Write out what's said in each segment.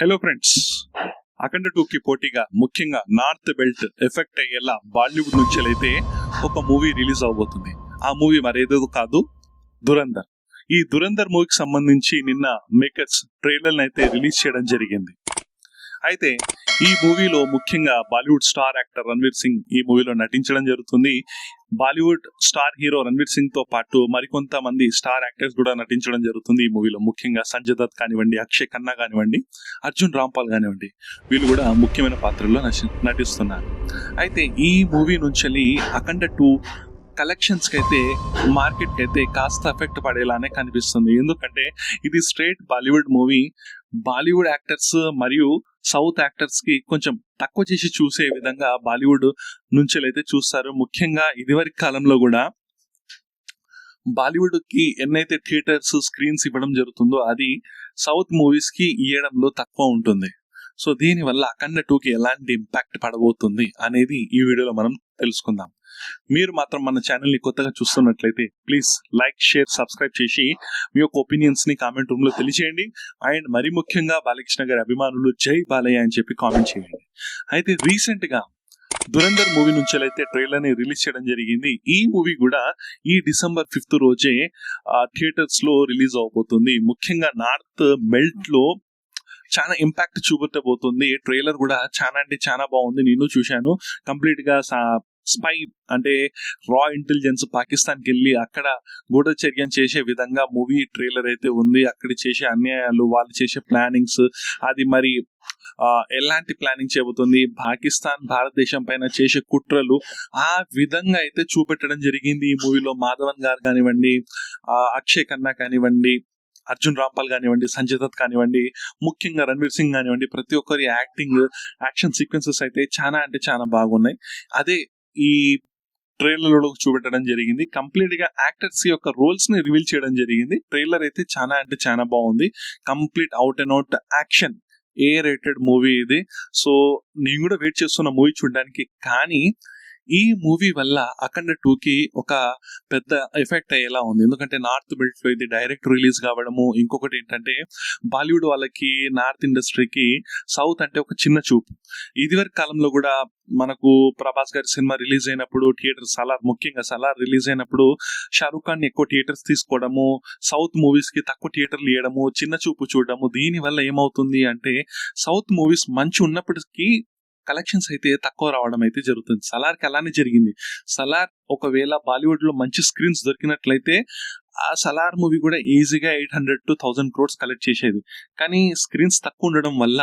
Hello friends అఖండ టూకి పోటీగా ముఖ్యంగా నార్త్ బెల్ట్ ఎఫెక్ట్ అయ్యేలా బాలీవుడ్ నుంచి అయితే ఒక మూవీ రిలీజ్ అవబోతుంది. ఆ మూవీ మరేదో కాదు దురంధర్. ఈ దురందర్ మూవీకి సంబంధించి నిన్న మేకర్స్ ట్రైలర్ అయితే రిలీజ్ చేయడం జరిగింది. అయితే ఈ మూవీలో ముఖ్యంగా Bollywood star actor Ranveer Singh ఈ మూవీలో నటించడం జరుగుతుంది. బాలీవుడ్ స్టార్ హీరో రణ్వీర్ సింగ్తో పాటు మరికొంతమంది స్టార్ యాక్టర్స్ కూడా నటించడం జరుగుతుంది ఈ మూవీలో. ముఖ్యంగా సంజయ్ దత్ కానివ్వండి అక్షయ్ ఖన్నా కానివ్వండి అర్జున్ రాంపాల్ కానివ్వండి. వీళ్ళు కూడా ముఖ్యమైన పాత్రల్లో నటి- నటిస్తున్నారు. అయితే ఈ మూవీ నుంచి అఖండ టూ కలెక్షన్స్కి అయితే మార్కెట్ అయితే కాస్త ఎఫెక్ట్ పడేలానే కనిపిస్తుంది. ఎందుకంటే ఇది straight Bollywood movie. Bollywood actors మరియు సౌత్ యాక్టర్స్కి కొంచెం తక్కువ చేసి చూసే విధంగా బాలీవుడ్ నుంచి అయితే చూస్తారు. ముఖ్యంగా ఇదివరకు కాలంలో కూడా బాలీవుడ్కి ఎన్నైతే థియేటర్స్ స్క్రీన్స్ ఇవ్వడం జరుగుతుందో అది సౌత్ మూవీస్కి ఇవ్వడంలో తక్కువ ఉంటుంది. సో దీనివల్ల అఖండ టూకి ఎలాంటి ఇంపాక్ట్ పడబోతుంది అనేది ఈ వీడియోలో మనం తెలుసుకుందాం. మీరు మాత్రం మన ఛానల్ని కొత్తగా చూస్తున్నట్లయితే ప్లీజ్ లైక్ షేర్ సబ్స్క్రైబ్ చేసి మీ యొక్క ఒపీనియన్స్ని కామెంట్ రూమ్లో తెలియజేయండి తెలియచేయండి. అండ్ మరి ముఖ్యంగా బాలకృష్ణ గారి అభిమానులు జై బాలయ్య అని చెప్పి కామెంట్ చేయండి. అయితే రీసెంట్గా మూవీ నుంచి అయితే ట్రైలర్ని రిలీజ్ చేయడం జరిగింది. ఈ మూవీ కూడా ఈ డిసెంబర్ ఫిఫ్త్ రోజే థియేటర్స్లో రిలీజ్ అవబోతుంది. ముఖ్యంగా నార్త్ మెల్ట్లో చాలా ఇంపాక్ట్ చూపెట్టబోతుంది. ట్రైలర్ కూడా చాలా అంటే చాలా బాగుంది. నేను చూశాను. కంప్లీట్గా స్పై అంటే రా ఇంటెలిజెన్స్ పాకిస్తాన్కి వెళ్ళి అక్కడ గూఢచర్యం చేసే విధంగా మూవీ ట్రైలర్ అయితే ఉంది. అక్కడ చేసే అన్యాయాలు వాళ్ళు చేసే ప్లానింగ్స్ అది మరి ఎలాంటి ప్లానింగ్ చేయబోతుంది పాకిస్తాన్ భారతదేశం పైన చేసే కుట్రలు ఆ విధంగా అయితే చూపెట్టడం జరిగింది ఈ మూవీలో మాధవన్ గారు కానివ్వండి అక్షయ్ ఖన్నా కానివ్వండి అర్జున్ రాంపాల్ కానివ్వండి సంజయ్ దత్ కానివ్వండి ముఖ్యంగా రణ్వీర్ సింగ్ కానివ్వండి ప్రతి ఒక్కరి యాక్టింగ్ యాక్షన్ సీక్వెన్సెస్ అయితే చాలా అంటే చాలా బాగున్నాయి. అదే ఈ ట్రైలర్లో చూపెట్టడం జరిగింది. కంప్లీట్గా యాక్టర్స్ యొక్క రోల్స్ని రివీల్ చేయడం జరిగింది. ట్రైలర్ అయితే చాలా అంటే చాలా బాగుంది. Complete out and out action A rated movie ఇది. సో నేను కూడా వెయిట్ చేస్తున్న మూవీ చూడడానికి. కానీ ఈ మూవీ వల్ల అఖండ టూ కి ఒక పెద్ద ఎఫెక్ట్ అయ్యేలా ఉంది. ఎందుకంటే నార్త్ బెల్ట్లో ఇది డైరెక్ట్ రిలీజ్ కావడము ఇంకొకటి ఏంటంటే బాలీవుడ్ వాళ్ళకి నార్త్ ఇండస్ట్రీకి సౌత్ అంటే ఒక చిన్న చూపు. ఇదివరకు కాలంలో కూడా మనకు ప్రభాస్ గారి సినిమా రిలీజ్ అయినప్పుడు థియేటర్ సలార్ ముఖ్యంగా సలార్ రిలీజ్ అయినప్పుడు షారూఖ్ ఖాన్ ఎక్కువ థియేటర్స్ తీసుకోవడము సౌత్ మూవీస్కి తక్కువ థియేటర్లు ఇవ్వడము చిన్న చూపు చూడడము దీని వల్ల ఏమవుతుంది అంటే సౌత్ మూవీస్ మంచి ఉన్నప్పటికీ కలెక్షన్స్ అయితే తక్కువ రావడం అయితే జరుగుతుంది. సలార్కి అలానే జరిగింది. సలార్ ఒకవేళ బాలీవుడ్లో మంచి స్క్రీన్స్ దొరికినట్లయితే ఆ సలార్ మూవీ కూడా ఈజీగా eight hundred to thousand crores collect చేసేది. కానీ స్క్రీన్స్ తక్కువ ఉండడం వల్ల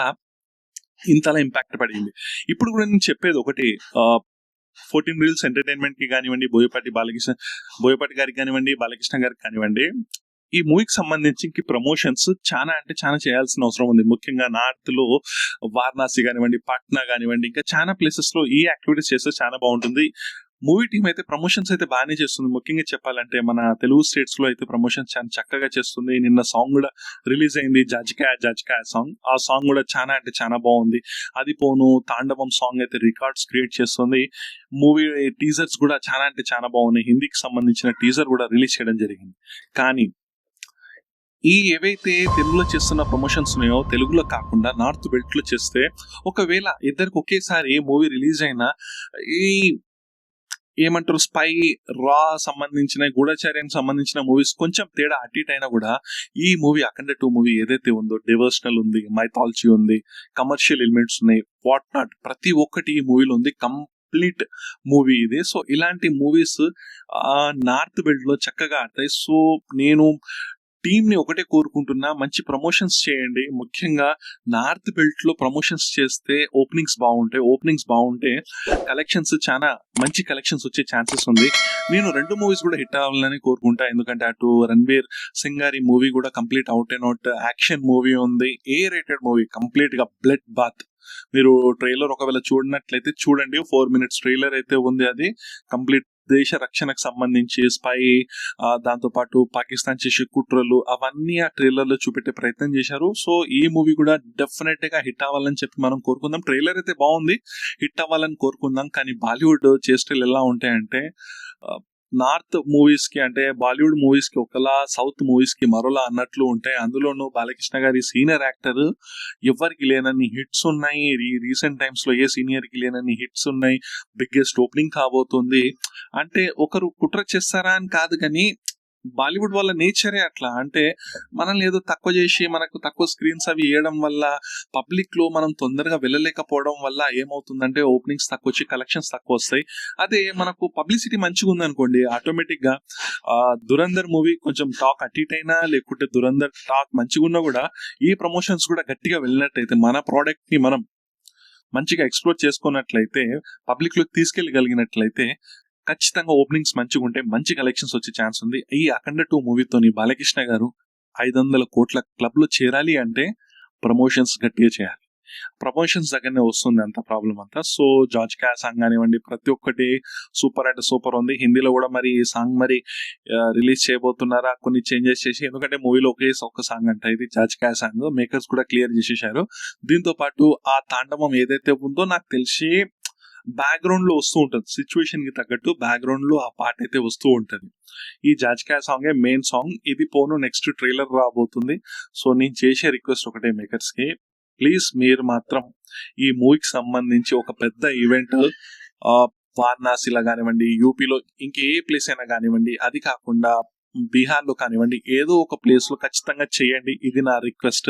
ఇంతలా ఇంపాక్ట్ పడింది. ఇప్పుడు కూడా నేను చెప్పేది ఒకటి. ఫోర్టీన్ రీల్స్ ఎంటర్టైన్మెంట్కి కానివ్వండి బోయపాటి బాలకృష్ణ బోయపాటి గారికి కానివ్వండి బాలకృష్ణ గారికి కానివ్వండి ఈ మూవీకి సంబంధించి ప్రమోషన్స్ చాలా అంటే చాలా చేయాల్సిన అవసరం ఉంది. ముఖ్యంగా నార్త్లో వారణాసి కానివ్వండి పాట్నా కానివ్వండి ఇంకా చాలా ప్లేసెస్లో ఈ యాక్టివిటీస్ చేస్తే చాలా బాగుంటుంది. మూవీ టీం అయితే ప్రమోషన్స్ అయితే బాగానే చేస్తుంది. ముఖ్యంగా చెప్పాలంటే మన తెలుగు స్టేట్స్లో అయితే ప్రమోషన్స్ చాలా చక్కగా చేస్తుంది. నిన్న సాంగ్ కూడా రిలీజ్ అయింది. జజ్కా జజ్కా సాంగ్ ఆ సాంగ్ కూడా చాలా అంటే చాలా బాగుంది. అది పోను తాండవం సాంగ్ అయితే రికార్డ్స్ క్రియేట్ చేస్తుంది. మూవీ టీజర్స్ కూడా చాలా అంటే చాలా బాగున్నాయి. హిందీకి సంబంధించిన టీజర్ కూడా రిలీజ్ చేయడం జరిగింది. కానీ ఈ ఏవైతే తెలుగులో చేస్తున్న ప్రమోషన్స్ ఉన్నాయో తెలుగులో కాకుండా నార్త్ బెల్ట్లో చేస్తే ఒకవేళ ఇద్దరికి ఒకేసారి మూవీ రిలీజ్ అయినా ఈ ఏమంటారు స్పై రా సంబంధించిన గూఢచార్యానికి సంబంధించిన మూవీస్ కొంచెం తేడా అటు ఇటు అయినా కూడా ఈ మూవీ అఖండ టూ మూవీ ఏదైతే ఉందో డివర్షనల్ ఉంది మైథాలజీ ఉంది కమర్షియల్ ఎలిమెంట్స్ ఉన్నాయి వాట్ నాట్ ప్రతి ఒక్కటి ఈ మూవీలో ఉంది కంప్లీట్ మూవీ ఇది. సో ఇలాంటి మూవీస్ నార్త్ బెల్ట్లో చక్కగా ఆడతాయి. సో నేను టీమ్ని ఒకటే కోరుకుంటున్నా మంచి ప్రమోషన్స్ చేయండి. ముఖ్యంగా నార్త్ బెల్ట్లో ప్రమోషన్స్ చేస్తే ఓపెనింగ్స్ బాగుంటాయి. ఓపెనింగ్స్ బాగుంటే కలెక్షన్స్ చాలా మంచి కలెక్షన్స్ వచ్చే ఛాన్సెస్ ఉంది. నేను రెండు మూవీస్ కూడా హిట్ అవ్వాలని కోరుకుంటా. ఎందుకంటే అటు రణబీర్ సింగ్ గారి మూవీ కూడా complete out and out action movie ఉంది. A rated movie? కంప్లీట్గా బ్లడ్ బాత్. మీరు ట్రైలర్ ఒకవేళ చూడనట్లయితే చూడండి. ఫోర్ మినిట్స్ ట్రైలర్ అయితే ఉంది అది. కంప్లీట్ దేశ రక్షణకు సంబంధించి స్పై దాంతో పాటు పాకిస్తాన్ చేసే కుట్రలు అవన్నీ ఆ ట్రైలర్లో చూపెట్టే ప్రయత్నం చేశారు. సో ఈ మూవీ కూడా డెఫినెట్గా హిట్ అవ్వాలని చెప్పి మనం కోరుకుందాం. ట్రైలర్ అయితే బాగుంది. హిట్ అవ్వాలని కోరుకుందాం. కానీ బాలీవుడ్ చేష్టలు ఎలా ఉంటాయంటే నార్త్ మూవీస్కి అంటే బాలీవుడ్ మూవీస్కి ఒకలా సౌత్ మూవీస్కి మరోలా అన్నట్లు ఉంటాయి అందులోనూ బాలకృష్ణ గారి సీనియర్ యాక్టర్ ఎవరికి లేనన్ని హిట్స్ ఉన్నాయి. రీసెంట్ టైమ్స్లో ఏ సీనియర్కి లేనన్ని హిట్స్ ఉన్నాయి. బిగ్గెస్ట్ ఓపెనింగ్ కాబోతుంది. అంటే ఒకరు కుట్ర చేస్తారా అని కాదు కానీ బాలీవుడ్ వాళ్ళ నేచరే అట్లా. అంటే మనల్ని ఏదో తక్కువ చేసి మనకు తక్కువ స్క్రీన్స్ అవి వేయడం వల్ల పబ్లిక్లో మనం తొందరగా వెళ్ళలేకపోవడం వల్ల ఏమవుతుందంటే ఓపెనింగ్స్ తక్కువ వచ్చి కలెక్షన్స్ తక్కువ వస్తాయి అదే మనకు పబ్లిసిటీ మంచిగా ఉందనుకోండి ఆటోమేటిక్గా దురందర్ మూవీ కొంచెం టాక్ అటు అయినా లేకుంటే దురందర్ టాక్ మంచిగా ఉన్నా కూడా ఈ ప్రమోషన్స్ కూడా గట్టిగా వెళ్ళినట్టయితే మన ప్రోడక్ట్ని మనం మంచిగా ఎక్స్ప్లోర్ చేసుకున్నట్లయితే పబ్లిక్లో తీసుకెళ్ళగలిగినట్లయితే ఖచ్చితంగా ఓపెనింగ్స్ మంచిగా ఉంటే మంచి కలెక్షన్స్ వచ్చే ఛాన్స్ ఉంది. ఈ అఖండ టూ మూవీతోని బాలకృష్ణ గారు ఐదు వందల కోట్ల క్లబ్లో చేరాలి అంటే ప్రమోషన్స్ గట్టిగా చేయాలి. ప్రమోషన్స్ దగ్గరనే వస్తుంది అంత ప్రాబ్లం అంతా. సో జార్జ్ క్యా సాంగ్ కానివ్వండి ప్రతి ఒక్కటి సూపర్ అంటే సూపర్ ఉంది. హిందీలో కూడా మరి ఈ సాంగ్ మరి రిలీజ్ చేయబోతున్నారా? కొన్ని చేంజెస్ చేసి ఎందుకంటే మూవీలో ఒకే ఒక సాంగ్ అంట ఇది జార్జ్ క్యా సాంగ్ మేకర్స్ కూడా క్లియర్ చేసేసారు దీంతో పాటు ఆ తాండవం ఏదైతే ఉందో నాకు తెలిసి బ్యాక్గ్రౌండ్లో వస్తూ ఉంటుంది. సిచ్యువేషన్కి తగ్గట్టు బ్యాక్గ్రౌండ్లో ఆ పాట అయితే వస్తూ ఉంటుంది. ఈ జాజ్కా సాంగ్ మెయిన్ సాంగ్ ఇది పోను నెక్స్ట్ ట్రైలర్ రాబోతుంది. సో నేను చేసే రిక్వెస్ట్ ఒకటే మేకర్స్కి. ప్లీజ్ మీరు మాత్రం ఈ మూవీకి సంబంధించి ఒక పెద్ద ఈవెంట్ వారణాసిలో కానివ్వండి యూపీలో ఇంకే ప్లేస్ అయినా కానివ్వండి అది కాకుండా బీహార్లో కానివ్వండి ఏదో ఒక ప్లేస్లో ఖచ్చితంగా చేయండి ఇది నా రిక్వెస్ట్.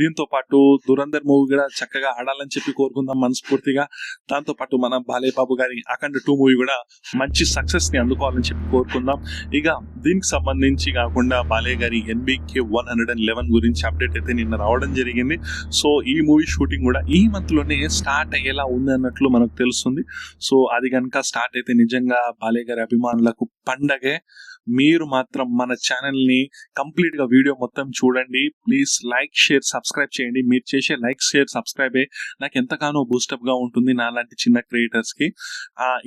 దీంతో పాటు దురందర్ మూవీ కూడా చక్కగా ఆడాలని చెప్పి కోరుకుందాం మనస్ఫూర్తిగా. దాంతో పాటు మన బాలయ్య బాబు గారి అఖండ టూ మూవీ కూడా మంచి సక్సెస్ని అందుకోవాలని చెప్పి కోరుకుందాం. ఇక దీనికి సంబంధించి కాకుండా బాలయ్య గారి NBK one hundred and eleven గురించి అప్డేట్ అయితే నిన్న రావడం జరిగింది. సో ఈ మూవీ షూటింగ్ కూడా ఈ మంత్లోనే స్టార్ట్ అయ్యేలా ఉంది అన్నట్లు మనకు తెలుస్తుంది. సో అది కనుక స్టార్ట్ అయితే నిజంగా బాలయ్య గారి అభిమానులకు పండగే. మీరు మాత్రం మన ఛానల్ని కంప్లీట్గా వీడియో మొత్తం చూడండి. ప్లీజ్ లైక్ షేర్ సబ్స్క్రైబ్ చేయండి. మీరు చేసే లైక్ షేర్ సబ్స్క్రైబే నాకు ఎంతగానో బూస్టప్గా ఉంటుంది ఉంటుంది నాలాంటి చిన్న క్రియేటర్స్కి.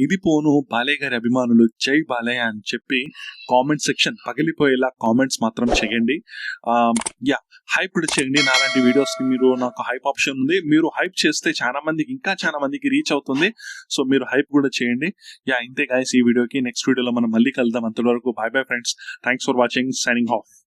ఇది పోను బాలయ్య గారి అభిమానులు జై బాలయ్య అని చెప్పి కామెంట్ సెక్షన్ పగిలిపోయేలా కామెంట్స్ మాత్రం చేయండి. యా హైప్ కూడా చేయండి నాలాంటి వీడియోస్కి. మీరు నాకు హైప్ ఆప్షన్ ఉంది. మీరు హైప్ చేస్తే చాలా మందికి ఇంకా చాలా మందికి రీచ్ అవుతుంది. సో మీరు హైప్ కూడా చేయండి. యా ఇంతే గాయస్ ఈ వీడియోకి. నెక్స్ట్ వీడియోలో మనం మళ్ళీ కలుద్దాం. అంతవరకు bye Bye bye, friends. Thanks for watching. Signing off.